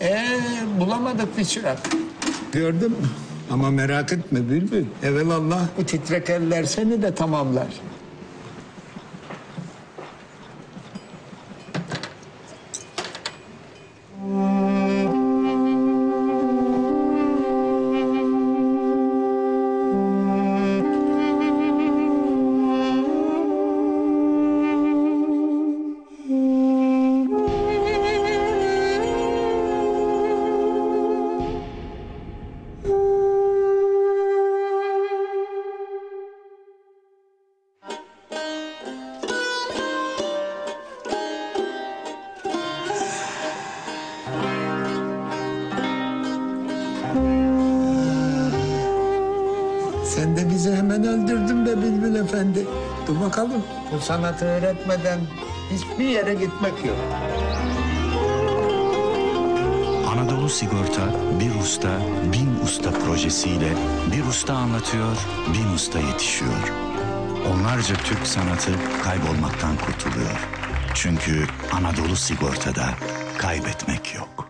Ee, bulamadık bir çırak. Gördün mü? Ama merak etme Bülbül. Evelallah bu titrek eller seni de tamamlar. Sen de bizi hemen öldürdün be Bülbül Efendi. Dur bakalım. Bu sanatı öğretmeden hiçbir yere gitmek yok. Anadolu Sigorta Bir Usta Bin Usta projesiyle bir usta anlatıyor, bin usta yetişiyor. Onlarca Türk sanatı kaybolmaktan kurtuluyor. Çünkü Anadolu Sigorta'da kaybetmek yok.